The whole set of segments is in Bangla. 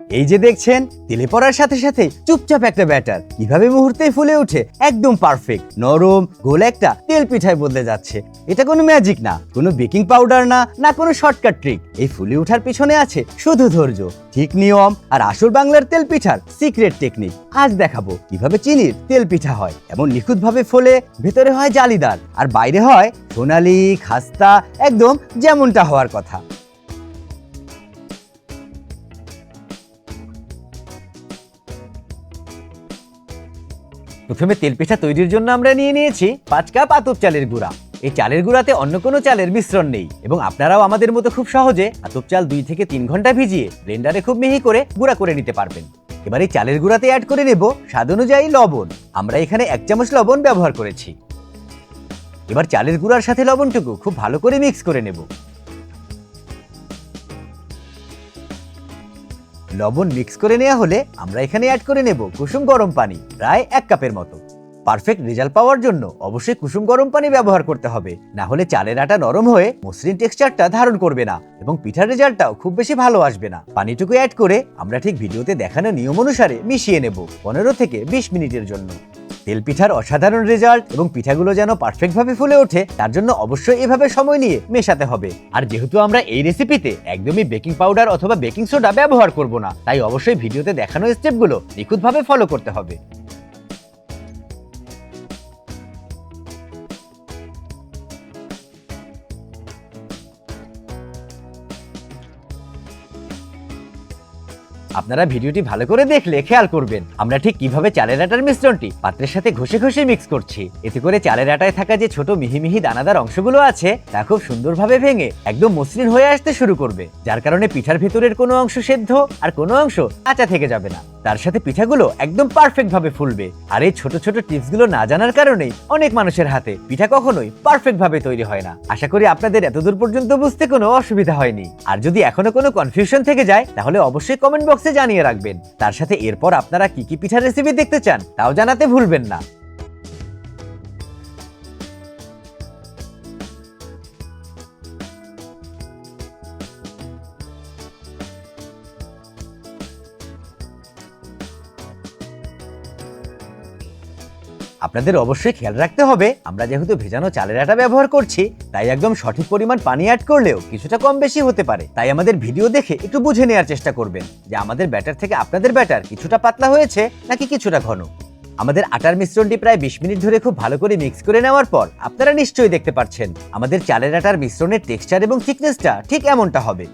এই যে দেখছেন, তেলে পড়ার সাথে সাথে চুপচাপ একটা ব্যাটার। কীভাবে মুহূর্তে ফুলে ওঠে, একদম পারফেক্ট নরম, গোল একটা তেল পিঠায় বদলে যাচ্ছে। এটা কোনো ম্যাজিক না, কোনো বেকিং পাউডার না না কোনো শর্টকাট ট্রিক এই ফুলে ওঠার পিছনে আছে শুধু ধৈর্য, ঠিক নিয়ম আর আসল বাংলার তেল পিঠার সিক্রেট টেকনিক আজ দেখাবো কীভাবে চিনির তেল পিঠা হয়। এমন নিখুঁতভাবে ফলে, ভেতরে হয় জালিদার, আর বাইরে হয় সোনালি, খাস্তা, একদম যেমনটা হওয়ার কথা। প্রথমে তেল পিঠা তৈরির জন্য আমরা নিয়ে নিয়েছি পাঁচ কাপ আতপ চালের গুঁড়া। এই চালের গুঁড়াতে অন্য কোনো চালের মিশ্রণ নেই এবং আপনারাও আমাদের মতো খুব সহজে আতপ চাল দুই থেকে তিন ঘণ্টা ভিজিয়ে ব্লেন্ডারে খুব মিহি করে গুঁড়া করে নিতে পারবেন। এবার এই চালের গুঁড়াতে অ্যাড করে নেব স্বাদ অনুযায়ী লবণ। আমরা এখানে এক চামচ লবণ ব্যবহার করেছি। এবার চালের গুঁড়ার সাথে লবণটুকু খুব ভালো করে মিক্স করে নেব। লবণ মিক্স করে নেওয়া হলে আমরা এখানে অ্যাড করে নেব কুসুম গরম পানি, প্রায় এক কাপের মতো। পারফেক্ট রেজাল্ট পাওয়ার জন্য অবশ্যই কুসুম গরম পানি ব্যবহার করতে হবে, না হলে চালের আটা নরম হয়ে মসৃণ টেক্সচারটা ধারণ করবে না এবং পিঠার রেজাল্টটাও খুব বেশি ভালো আসবে না। পানিটুকু অ্যাড করে আমরা ঠিক ভিডিওতে দেখানো নিয়ম অনুসারে মিশিয়ে নেব, পনেরো থেকে বিশ মিনিটের জন্য। তেল পিঠার অসাধারণ রেজাল্ট এবং পিঠাগুলো যেন পারফেক্টভাবে ফুলে ওঠে, তার জন্য অবশ্যই এভাবে সময় নিয়ে মেশাতে হবে। আর যেহেতু আমরা এই রেসিপিতে একদমই বেকিং পাউডার অথবা বেকিং সোডা ব্যবহার করব না, তাই অবশ্যই ভিডিওতে দেখানো স্টেপগুলো নিখুঁতভাবে ফলো করতে হবে। আপনারা ভিডিওটি ভালো করে দেখলে খেয়াল করবেন। আমরা ঠিক কীভাবে চালের আটার মিশ্রণটি পাত্রের সাথে ঘষে ঘষে মিক্স করছি। এতে করে চালের আটায় থাকা যে ছোট মিহিমিহি মিহি দানাদার অংশগুলো আছে, তা খুব সুন্দরভাবে ভেঙে একদম মসৃণ হয়ে আসতে শুরু করবে, যার কারণে পিঠার ভেতরের কোনো অংশ সেদ্ধ আর কোনো অংশ কাঁচা থেকে যাবে না। তার সাথে পিঠাগুলো একদম পারফেক্ট ভাবে ফুলবে। আর এই ছোট ছোট টিপসগুলো না জানার কারণে অনেক মানুষের হাতে পিঠা কখনোই পারফেক্ট ভাবে তৈরি হয় না। আশা করি আপনাদের এতদূর পর্যন্ত বুঝতে কোনো অসুবিধা হয়নি। আর যদি এখনও কোনো কনফিউশন থেকে যায়, তাহলে অবশ্যই কমেন্ট বক্সে জানিয়ে রাখবেন। তার সাথে এরপর আপনারা কি কি পিঠার রেসিপি দেখতে চান, তাও জানাতে ভুলবেন না। আপনাদের অবশ্যই খেয়াল রাখতে হবে, আমরা যেহেতু ভেজানো চালের আটা ব্যবহার করছি, তাই একদম সঠিক পরিমাণ পানি অ্যাড করলেও কিছুটা কম বেশি হতে পারে। তাই আমাদের ভিডিও দেখে একটু বুঝে নেওয়ার চেষ্টা করবেন যে আমাদের ব্যাটার থেকে আপনাদের ব্যাটার কিছুটা পাতলা হয়েছে নাকি কিছুটা ঘন। আমাদের আটার মিশ্রণটি প্রায় বিশ মিনিট ধরে খুব ভালো করে মিক্স করে নেওয়ার পর আপনারা নিশ্চয়ই দেখতে পাচ্ছেন, আমাদের চালের আটার মিশ্রণের টেক্সচার এবং থিকনেসটা ঠিক এমনটা হবে।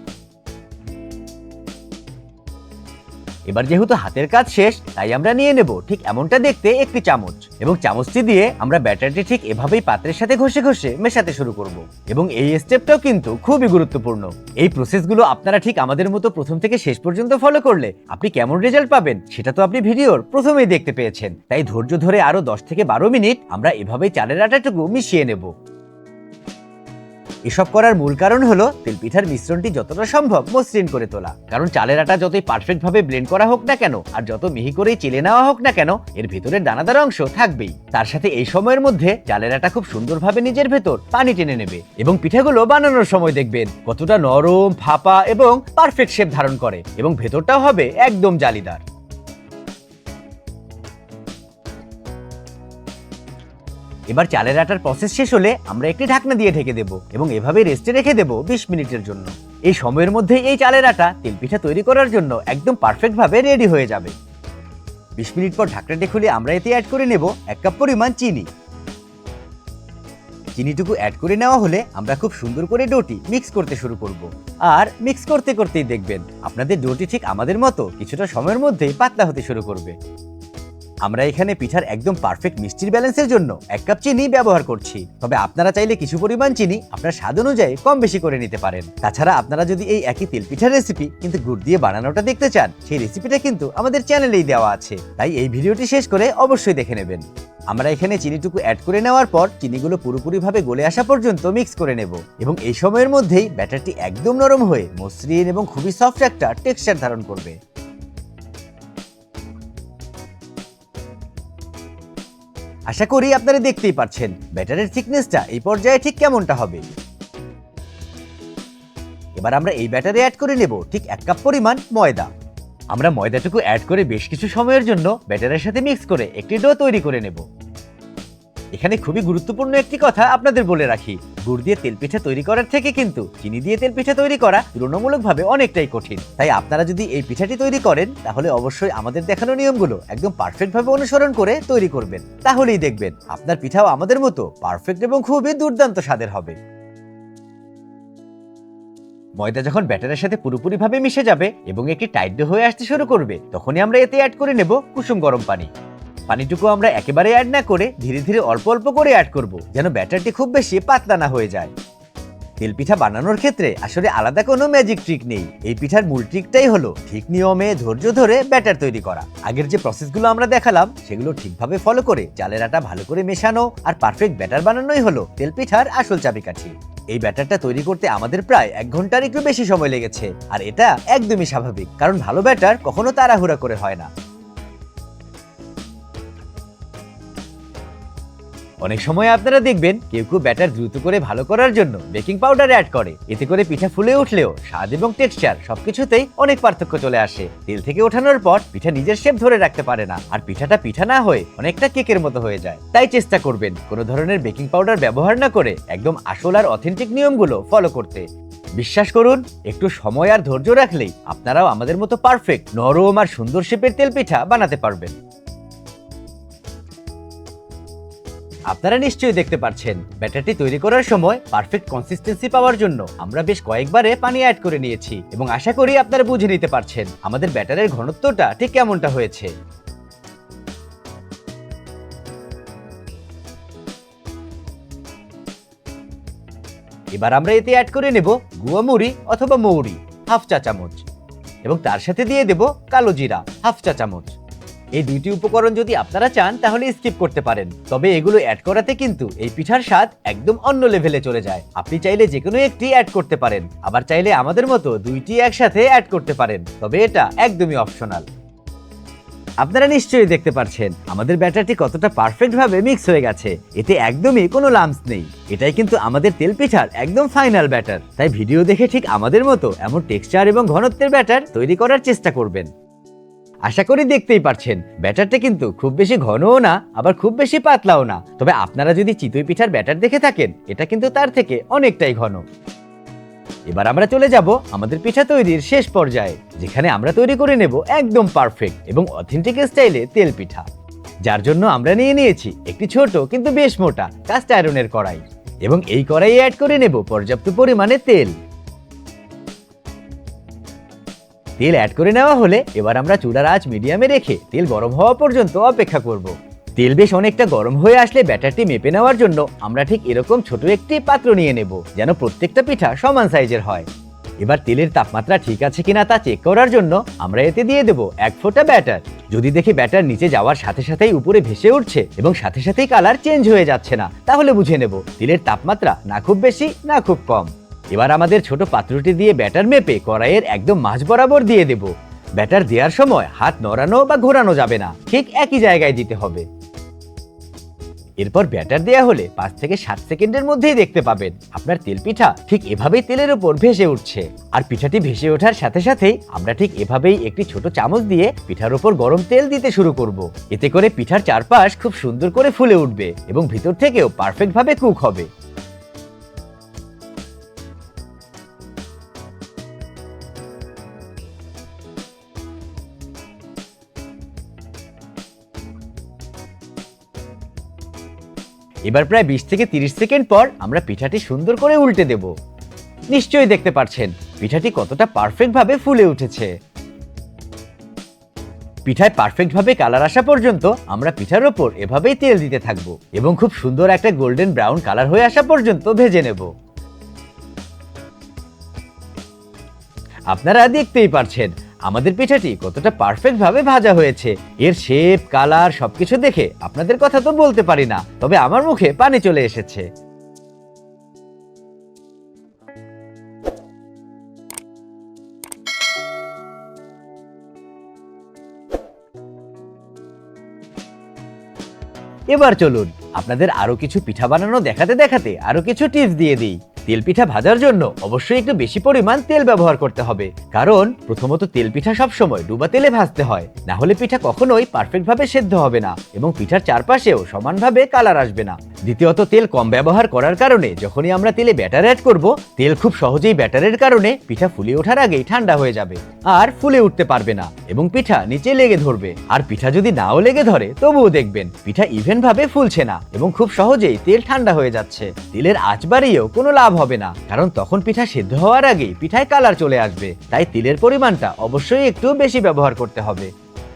এবার যেহেতু হাতের কাজ শেষ, তাই আমরা নিয়ে নেব ঠিক এমনটা দেখতে একটি চামচ। এবং চামচটি দিয়ে আমরা ব্যাটারটি ঠিক এভাবেই পাত্রের সাথে ঘষে ঘষে মেশাতে শুরু করব। এবং এই স্টেপটাও কিন্তু খুবই গুরুত্বপূর্ণ। এই প্রসেসগুলো আপনারা ঠিক আমাদের মতো প্রথম থেকে শেষ পর্যন্ত ফলো করলে আপনি কেমন রেজাল্ট পাবেন সেটা তো আপনি ভিডিওর প্রথমেই দেখতে পেয়েছেন। তাই ধৈর্য ধরে আরও দশ থেকে বারো মিনিট আমরা এভাবেই চালের আটাটুকু মিশিয়ে নেব। এসব করার মূল কারণ হলো তেলপিঠার মিশ্রণটি যতটা সম্ভব মসৃণ করে তোলা। কারণ চালের আটা যতই পারফেক্ট ভাবে ব্লেন্ড করা হোক না কেন, আর যত মিহি করেই চেলে নেওয়া হোক না কেন, এর ভেতরের দানাদার অংশ থাকবেই। তার সাথে এই সময়ের মধ্যে চালের আটা খুব সুন্দরভাবে নিজের ভেতর পানি টেনে নেবে এবং পিঠাগুলো বানানোর সময় দেখবেন কতটা নরম, ফাপা এবং পারফেক্ট শেপ ধারণ করে এবং ভেতরটাও হবে একদম জালিদার। এবার চালের আটার প্রসেস শেষ হলে আমরা একটি ঢাকনা দিয়ে ঢেকে দেব এবং এভাবে রেস্টে রেখে দেব বিশ মিনিটের জন্য। এই সময়ের মধ্যে এই চালের আটা তেলপিঠা তৈরি করার জন্য একদম পারফেক্ট ভাবে রেডি হয়ে যাবে। বিশ মিনিট পর ঢাকনাটি খুলে আমরা এতে অ্যাড করে নেব এক কাপ পরিমাণ চিনি। চিনিটুকু অ্যাড করে নেওয়া হলে আমরা খুব সুন্দর করে ডোটি মিক্স করতে শুরু করব। আর মিক্স করতে করতেই দেখবেন, আপনাদের ডোটি ঠিক আমাদের মতো কিছুটা সময়ের মধ্যেই পাতলা হতে শুরু করবে। আমরা এখানে পিঠার একদম পারফেক্ট মিষ্টির ব্যালেন্সের জন্য এক কাপ চিনি ব্যবহার করছি। তবে আপনারা চাইলে কিছু পরিমাণ চিনি আপনার স্বাদ অনুযায়ী কম বেশি করে নিতে পারেন। তাছাড়া আপনারা যদি এই একই তেল পিঠার রেসিপি কিন্তু গুড় দিয়ে বানানোটা দেখতে চান, সেই রেসিপিটা কিন্তু আমাদের চ্যানেলেই দেওয়া আছে। তাই এই ভিডিওটি শেষ করে অবশ্যই দেখে নেবেন। আমরা এখানে চিনিটুকু অ্যাড করে নেওয়ার পর চিনিগুলো পুরোপুরিভাবে গলে আসা পর্যন্ত মিক্স করে নেব এবং এই সময়ের মধ্যেই ব্যাটারটি একদম নরম হয়ে মসৃণ এবং খুবই সফট একটা টেক্সচার ধারণ করবে। আশা করি আপনারা দেখতেই পারছেন। ব্যাটারের থিকনেসটা এই পর্যায়ে ঠিক কেমনটা হবে? এবার আমরা এই ব্যাটারে অ্যাড করে নেব ঠিক এক কাপ পরিমাণ ময়দা। আমরা ময়দাটুকু অ্যাড করে বেশ কিছু সময়ের জন্য ব্যাটারের সাথে মিক্স করে একটি ডো তৈরি করে নেব। এখানে খুবই গুরুত্বপূর্ণ একটি কথা আপনাদের বলে রাখি। গুড় দিয়ে তেল তেলপিঠা তৈরি করার থেকে কিন্তু চিনি দিয়ে তেল তেলপিঠা তৈরি করা তুলনামূলকভাবে অনেকটাই কঠিন। তাই আপনারা যদি এই পিঠাটি তৈরি করেন, তাহলে অবশ্যই আমাদের দেখানো নিয়মগুলো একদম পারফেক্টভাবে অনুসরণ করে তৈরি করবেন। তাহলেই দেখবেন, আপনার পিঠাও আমাদের মতো পারফেক্ট এবং খুবই দুর্দান্ত স্বাদের হবে। ময়দা যখন ব্যাটারের সাথে পুরোপুরিভাবে মিশে যাবে এবং একটি টাইট হয়ে আসতে শুরু করবে, তখনই আমরা এতে অ্যাড করে নেব কুসুম গরম পানি। পানিটুকু আমরা একেবারে অ্যাড না করে ধীরে ধীরে অল্প অল্প করে অ্যাড করব, যেন ব্যাটারটি খুব বেশি পাতলা না হয়ে যায়। তেল পিঠা বানানোর ক্ষেত্রে আসলে আলাদা কোনো ম্যাজিক ট্রিক নেই। এই পিঠার মূল ট্রিকটাই হলো ঠিক নিয়মে ধৈর্য ধরে ব্যাটার তৈরি করা। আগের যে প্রসেসগুলো আমরা দেখালাম, সেগুলো ঠিকভাবে ফলো করে চালের আটা ভালো করে মেশানো আর পারফেক্ট ব্যাটার বানানোই হলো তেল পিঠার আসল চাবিকাঠি। এই ব্যাটারটা তৈরি করতে আমাদের প্রায় এক ঘণ্টার একটু বেশি সময় লেগেছে। আর এটা একদমই স্বাভাবিক, কারণ ভালো ব্যাটার কখনো তাড়াহুড়া করে হয় না। অনেক সময় আপনারা দেখবেন কেউ কেউ ব্যাটার দ্রুত করে ভালো করার জন্য বেকিং পাউডার অ্যাড করে। এতে করে পিঠা ফুলে উঠলেও স্বাদ এবং টেক্সচার সবকিছুতেই অনেক পার্থক্য চলে আসে। তেল থেকে ওঠানোর পর পিঠা নিজের শেপ ধরে রাখতে পারে না, আর পিঠাটা পিঠা না হয়ে অনেকটা কেকের মতো হয়ে যায়। তাই চেষ্টা করবেন কোনো ধরনের বেকিং পাউডার ব্যবহার না করে একদম আসল আর অথেন্টিক নিয়মগুলো ফলো করতে। বিশ্বাস করুন, একটু সময় আর ধৈর্য রাখলেই আপনারাও আমাদের মতো পারফেক্ট নরম আর সুন্দর শেপের তেল পিঠা বানাতে পারবেন। আপনারা নিশ্চয়ই দেখতে পাচ্ছেন ব্যাটারটি তৈরি করার সময় পারফেক্ট কনসিস্টেন্সি পাওয়ার জন্য আমরা বেশ কয়েকবারে পানি অ্যাড করে নিয়েছি এবং আশা করি আপনারা বুঝে নিতে পারছেন আমাদের ব্যাটারের ঘনত্বটা ঠিক কেমনটা হয়েছে। এবার আমরা এতে অ্যাড করে নেব গুয়া মুড়ি অথবা মৌরি, হাফ চা চামচ এবং তার সাথে দিয়ে দেব কালো জিরা, হাফ চা চামচ। এই দুইটি উপকরণ যদি আপনারা চান, তাহলে স্কিপ করতে পারেন। তবে এগুলো অ্যাড করাতে কিন্তু এই পিঠার স্বাদ একদম অন্য লেভেলে চলে যায়। আপনি চাইলে যে কোনো একটি অ্যাড করতে পারেন। আবার চাইলে আমাদের মতো দুইটি একসাথে অ্যাড করতে পারেন। তবে এটা একদমই অপশনাল আপনারা নিশ্চয়ই দেখতে পাচ্ছেন আমাদের ব্যাটারটি কতটা পারফেক্ট ভাবে মিক্স হয়ে গেছে। এতে একদমই কোনো লাম্পস নেই। এটাই কিন্তু আমাদের তেল পিঠার একদম ফাইনাল ব্যাটার তাই ভিডিও দেখে ঠিক আমাদের মতো এমন টেক্সচার এবং ঘনত্বের ব্যাটার তৈরি করার চেষ্টা করবেন। আশা করি দেখতেই পারছেন। ব্যাটারটা কিন্তু খুব বেশি ঘনও না, আবার খুব বেশি পাতলাও না। তবে আপনারা যদি চিতই পিঠার ব্যাটার দেখে থাকেন, এটা কিন্তু তার থেকে অনেকটাই ঘন। এবার আমরা চলে যাব আমাদের পিঠা তৈরির শেষ পর্যায়ে, যেখানে আমরা তৈরি করে নেব একদম পারফেক্ট এবং অথেন্টিক স্টাইলে তেল পিঠা। যার জন্য আমরা নিয়ে নিয়েছি একটি ছোট কিন্তু বেশ মোটা কাস্ট আয়রনের কড়াই। এবং এই কড়াইয়ে অ্যাড করে নেব পর্যাপ্ত পরিমাণে তেল। তেল অ্যাড করে নেওয়া হলে এবার আমরা চুলার আঁচ মিডিয়ামে রেখে তেল গরম হওয়া পর্যন্ত অপেক্ষা করব। তেল বেশ অনেকটা গরম হয়ে আসলে ব্যাটারটি মেপে নেওয়ার জন্য আমরা ঠিক এরকম ছোট একটি পাত্র নিয়ে নেব, যেন প্রত্যেকটা পিঠা সমান সাইজের হয়। এবার তেলের তাপমাত্রা ঠিক আছে কিনা তা চেক করার জন্য আমরা এতে দিয়ে দেব এক ফোঁটা ব্যাটার। যদি দেখি ব্যাটার নিচে যাওয়ার সাথে সাথেই উপরে ভেসে উঠছে এবং সাথে সাথেই কালার চেঞ্জ হয়ে যাচ্ছে না, তাহলে বুঝে নেব, তেলের তাপমাত্রা না খুব বেশি, না খুব কম। এবার আমাদের ছোট পাত্রটি দিয়ে ব্যাটার মেপে কড়াইয়ের একদম মাঝ বরাবর দিয়ে দেব। ব্যাটার দেওয়ার সময় হাত নড়ানো বা ঘোরানো যাবে না, ঠিক একই জায়গায় দিতে হবে। এরপর ব্যাটার দেয়া হলে পাঁচ থেকে সাত সেকেন্ডের মধ্যেই দেখতে পাবেন, আপনার তেল পিঠা ঠিক এভাবেই তেলের উপর ভেসে উঠছে। আর পিঠাটি ভেসে ওঠার সাথে সাথেই আমরা ঠিক এভাবেই একটি ছোট চামচ দিয়ে পিঠার উপর গরম তেল দিতে শুরু করব। এতে করে পিঠার চারপাশ খুব সুন্দর করে ফুলে উঠবে এবং ভিতর থেকেও পারফেক্টভাবে কুক হবে। এবার প্রায় বিশ থেকে তিরিশ সেকেন্ড পর আমরা পিঠাটি সুন্দর করে উল্টে দেব। নিশ্চয়ই দেখতে পাচ্ছেন পিঠাটি কতটা পারফেক্ট ভাবে ফুলে উঠেছে। পিঠায় পারফেক্ট ভাবে কালার আসা পর্যন্ত আমরা পিঠার ওপর এভাবেই তেল দিতে থাকব এবং খুব সুন্দর একটা গোল্ডেন ব্রাউন কালার হয়ে আসা পর্যন্ত ভেজে নেব। আপনারা দেখতেই পারছেন আমাদের পিঠাটি কতটা পারফেক্ট ভাবে ভাজা হয়েছে। এর শেপ কালার সবকিছু দেখে আপনাদের কথা তো বলতে পারি না, তবে আমার মুখে পানি চলে এসেছে। এবার চলুন, আপনাদের আরও কিছু পিঠা বানানো দেখাতে দেখাতে আরও কিছু টিপস দিয়ে দিই। তেল পিঠা ভাজার জন্য অবশ্যই একটু বেশি পরিমাণ তেল ব্যবহার করতে হবে। কারণ প্রথমত তেল পিঠা সবসময় ডুবা তেলে ভাজতে হয়। না হলে পিঠা কখনোই পারফেক্ট ভাবে সেদ্ধ হবে না এবং পিঠার চারপাশেও সমানভাবে কালার আসবে না। দ্বিতীয়ত তেল কম ব্যবহার করার কারণে, যখনই আমরা তেলে ব্যাটার অ্যাড করব, তেল খুব সহজেই ব্যাটারের কারণে পিঠা ফুলে ওঠার আগেই ঠান্ডা হয়ে যাবে, আর ফুলে উঠতে পারবে না এবং পিঠা নিচে লেগে ধরবে। আর পিঠা যদি নাও লেগে ধরে, তবুও দেখবেন পিঠা ইভেন ভাবে ফুলছে না এবং খুব সহজেই তেল ঠান্ডা হয়ে যাচ্ছে। তেলের আঁচ বাড়িয়েও কোনো লাভ হবে না, কারণ তখন পিঠা সিদ্ধ হওয়ার আগেই পিঠায় কালার চলে আসবে, তাই তেলের পরিমাণটা অবশ্যই একটু বেশি ব্যবহার করতে হবে।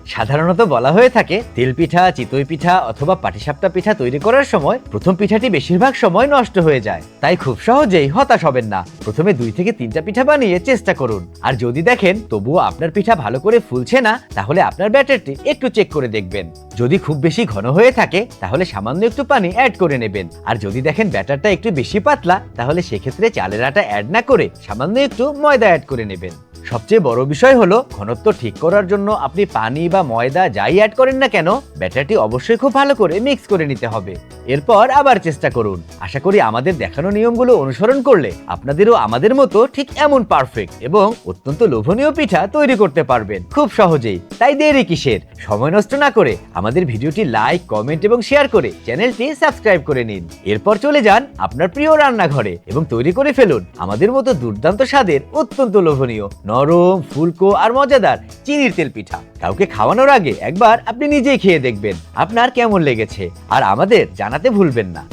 সাধারণত বলা হয়ে থাকে, তেল পিঠা, চিতই পিঠা অথবা পাটিসাপটা পিঠা তৈরি করার সময় প্রথম পিঠাটি বেশিরভাগ সময় নষ্ট হয়ে যায়। তাই খুব সহজেই হতাশ হবেন না। প্রথমে দুই থেকে তিনটা পিঠা বানিয়ে চেষ্টা করুন। আর যদি দেখেন তবুও আপনার পিঠা ভালো করে ফুলছে না, তাহলে আপনার ব্যাটারটি একটু চেক করে দেখবেন। যদি খুব বেশি ঘন হয়ে থাকে, তাহলে সামান্য একটু পানি অ্যাড করে নেবেন। আর যদি দেখেন ব্যাটারটা একটু বেশি পাতলা, তাহলে সেক্ষেত্রে চালের আটা অ্যাড না করে সামান্য একটু ময়দা অ্যাড করে নেবেন। সবচেয়ে বড় বিষয় হলো, ঘনত্ব ঠিক করার জন্য আপনি পানি বা ময়দা যাই অ্যাড করেন না কেন, ব্যাটারটি অবশ্যই খুব ভালো করে মিক্স করে নিতে হবে। এরপর আবার চেষ্টা করুন। আশা করি আমাদের দেখানো নিয়মগুলো অনুসরণ করলে আপনাদেরও আমাদের মতো ঠিক এমন পারফেক্ট এবং অত্যন্ত লোভনীয় পিঠা তৈরি করতে পারবেন। খুব সহজেই। তাই দেরি কিসের? সময় নষ্ট না করে আমাদের ভিডিওটি লাইক কমেন্ট এবং শেয়ার করে চ্যানেলটি সাবস্ক্রাইব করে নিন। এরপর চলে যান আপনার প্রিয় রান্নাঘরে এবং তৈরি করে ফেলুন। আমাদের মতো দুর্দান্ত স্বাদের অত্যন্ত লোভনীয় নরম, ফুলকো আর মজাদার চিনির তেল পিঠা। কাউকে খাওয়ানোর আগে একবার আপনি নিজেই খেয়ে দেখবেন আপনার কেমন লেগেছে। আর আমাদের জানাতে ভুলবেন না।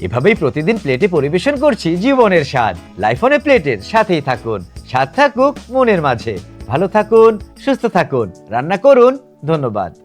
এভাবেই প্রতিদিন প্লেটে পরিবেশন করছি জীবনের স্বাদ। লাইফ অনে প্লেটের সাথেই থাকুন। স্বাদ থাকুক মনের মাঝে। ভালো থাকুন, সুস্থ থাকুন। রান্না করুন, ধন্যবাদ।